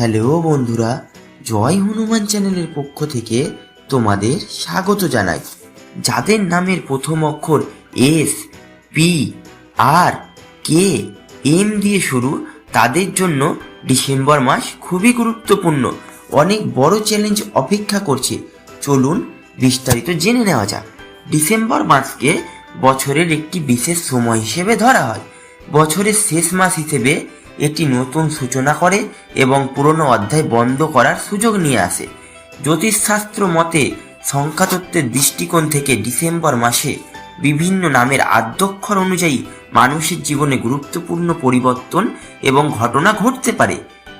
Hello বন্ধুরা, জয় হনুমান চ্যানেলের পক্ষ থেকে তোমাদের স্বাগত জানাই। যাদের নামের প্রথম অক্ষর S, P, R, K, M দিয়ে শুরু, তাদের জন্য ডিসেম্বর মাস খুবই গুরুত্বপূর্ণ। অনেক বড় চ্যালেঞ্জ অপেক্ষা করছে। চলুন বিস্তারিত জেনে নেওয়া যাক। ডিসেম্বর মাসকে বছরের একটি বিশেষ সময় হিসেবে ধরা হয়। বছরের শেষ মাস হিসেবে এটি নতুন সূচনা করে এবং পুরনো অধ্যায় বন্ধ করার সুযোগ নিয়ে আসে। জ্যোতিষশাস্ত্র মতে, সংখ্যাতত্ত্বের দৃষ্টিকোণ থেকে ডিসেম্বর মাসে বিভিন্ন নামের আদ্যক্ষর অনুযায়ী মানুষের জীবনে গুরুত্বপূর্ণ পরিবর্তন এবং ঘটনা ঘটতে পারে।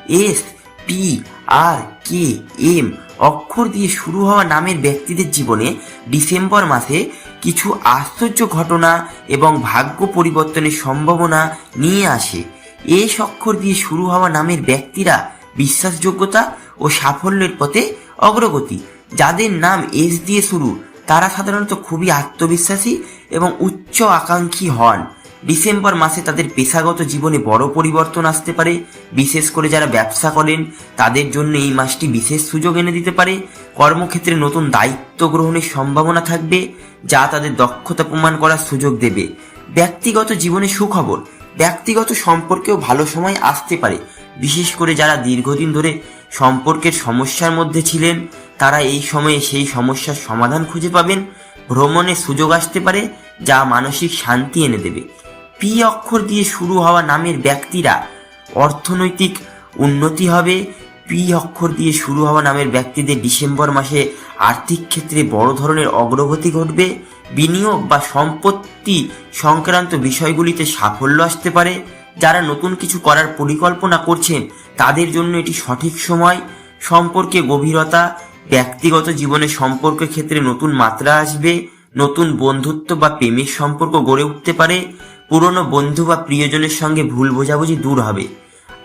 S, P, R, K, M অক্ষর দিয়ে শুরু হওয়া নামের ব্যক্তিদের জীবনে ডিসেম্বর মাসে কিছু আশ্চর্য ঘটনা এবং ভাগ্য পরিবর্তনের সম্ভাবনা নিয়ে আসে। এস অক্ষর দিয়ে শুরু হওয়া নামের ব্যক্তিরা বিশ্বাসযোগ্যতা ও সাফল্যের পথে অগ্রগতি। যাদের নাম এস দিয়ে শুরু, তারা সাধারণত খুবই আত্মবিশ্বাসী এবং উচ্চ আকাঙ্ক্ষী হন। ডিসেম্বর মাসে তাদের পেশাগত জীবনে বড় পরিবর্তন আসতে পারে। বিশেষ করে যারা ব্যবসা করেন, তাদের জন্য এই মাসটি বিশেষ সুযোগ এনে দিতে পারে। কর্মক্ষেত্রে নতুন দায়িত্ব গ্রহণের সম্ভাবনা থাকবে, যা তাদের দক্ষতা প্রমাণ করার সুযোগ দেবে। ব্যক্তিগত জীবনে সুখবর ব্যক্তিগত সম্পর্কেও ভালো সময় আসতে পারে। বিশেষ করে যারা দীর্ঘদিন ধরে সম্পর্কের সমস্যার মধ্যে ছিলেন, তারা এই সময়ে সেই সমস্যার সমাধান খুঁজে পাবেন ভ্রমণের সুযোগ আসতে পারে, যা মানসিক শান্তি এনে দেবে। পি অক্ষর দিয়ে শুরু হওয়া নামের ব্যক্তিরা অর্থনৈতিক উন্নতি হবে। পি অক্ষর দিয়ে শুরু হওয়া নামের ব্যক্তিদের ডিসেম্বর মাসে আর্থিক ক্ষেত্রে বড় ধরনের অগ্রগতি ঘটবে। বিনিয়োগ বা সম্পত্তি সংক্রান্ত বিষয়গুলিতে সাফল্য আসতে পারে। যারা নতুন কিছু করার পরিকল্পনা করছেন, তাদের জন্য এটি সঠিক সময়। সম্পর্কে গভীরতা, ব্যক্তিগত জীবনে সম্পর্কের ক্ষেত্রে নতুন মাত্রা আসবে, নতুন বন্ধুত্ব বা প্রেমের সম্পর্ক গড়ে উঠতে পারে, পুরনো বন্ধু বা প্রিয়জনের সঙ্গে ভুল বোঝাবুঝি দূর হবে।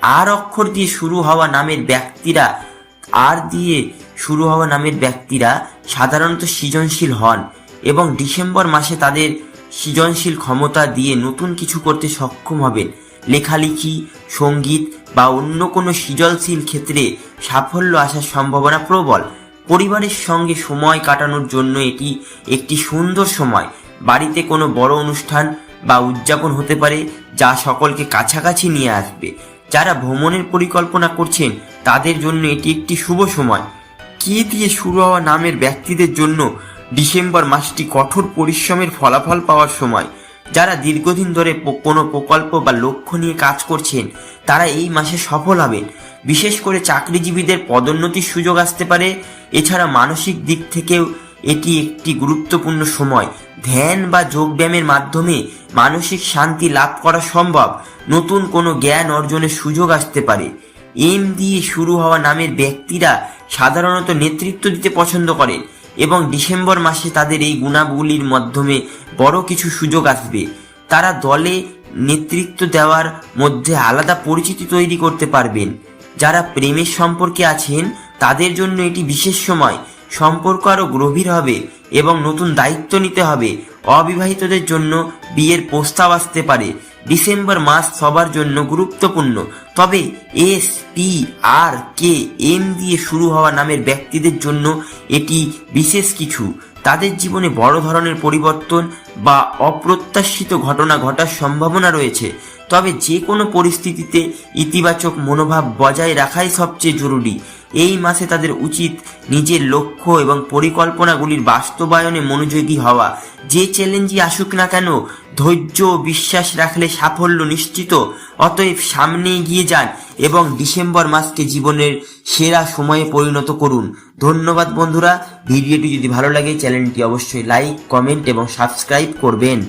আর অক্ষর দিয়ে শুরু হওয়া নামের ব্যক্তিরা, আর দিয়ে শুরু হওয়া নামের ব্যক্তিরা সাধারণত সৃজনশীল হন। এবং ডিসেম্বর মাসে তাদের সৃজনশীল ক্ষমতা দিয়ে নতুন কিছু করতে সক্ষম হবেন। লেখালেখি, সংগীত বা অন্য কোনো সৃজনশীল ক্ষেত্রে সাফল্য আসার সম্ভাবনা প্রবল। পরিবারের সঙ্গে সময় কাটানোর জন্য এটি একটি সুন্দর সময়। বাড়িতে কোনো বড় অনুষ্ঠান বা উদযাপন হতে পারে যা সকলকে কাছাকাছি নিয়ে আসবে। যারা ভ্রমণের পরিকল্পনা করছেন, তাদের জন্য এটি একটি শুভ সময়। কি দিয়ে শুরু হওয়া নামের ব্যক্তিদের জন্য ডিসেম্বর মাসটি কঠোর পরিশ্রমের ফলাফল পাওয়ার সময়। যারা দীর্ঘদিন ধরে কোনো প্রকল্প বা লক্ষ্য নিয়ে কাজ করছেন, তারা এই মাসে সফল হবেন। বিশেষ করে চাকরিজীবীদের পদোন্নতির সুযোগ আসতে পারে। এছাড়া মানসিক দিক থেকেও এটি একটি গুরুত্বপূর্ণ সময়। ধ্যান বা যোগব্যায়ামের মাধ্যমে মানসিক শান্তি লাভ করা সম্ভব। নতুন কোনো জ্ঞান অর্জনের সুযোগ আসতে পারে। এম দিয়ে শুরু হওয়া নামের ব্যক্তিরা সাধারণত নেতৃত্ব দিতে পছন্দ করেন। এবং ডিসেম্বর মাসে তাদের এই গুণাবলীর মাধ্যমে বড় কিছু সুযোগ আসবে। তারা দলে নেতৃত্ব দেওয়ার মধ্যে আলাদা পরিচিতি তৈরি করতে পারবেন। যারা প্রেমের সম্পর্কে আছেন, তাদের জন্য এটি বিশেষ সময়। সম্পর্ক আরও গভীর হবে এবং নতুন দায়িত্ব নিতে হবে। অবিবাহিতদের জন্য বিয়ের প্রস্তাব আসতে পারে। ডিসেম্বর মাস সবার জন্য গুরুত্বপূর্ণ। তবে S P R K M দিয়ে শুরু হওয়া নামের ব্যক্তিদের জন্য এটি বিশেষ কিছু। তাদের জীবনে বড় ধরনের পরিবর্তন বা অপ্রত্যাশিত ঘটনা ঘটার সম্ভাবনা রয়েছে। তবে যে কোনো পরিস্থিতিতে ইতিবাচক মনোভাব বজায় রাখাই সবচেয়ে জরুরি। এই মাসে তাদের উচিত নিজের লক্ষ্য এবং পরিকল্পনাগুলির বাস্তবায়নে মনোযোগী হওয়া। যে চ্যালেঞ্জই আসুক না কেন, ধৈর্য ও বিশ্বাস রাখলে সাফল্য নিশ্চিত। অতএব সামনে এগিয়ে যান এবং ডিসেম্বর মাসকে জীবনের সেরা সময়ে পরিণত করুন। ধন্যবাদ বন্ধুরা। ভিডিওটি যদি ভালো লাগে, চ্যানেলটি অবশ্যই লাইক, কমেন্ট এবং সাবস্ক্রাইব করবেন।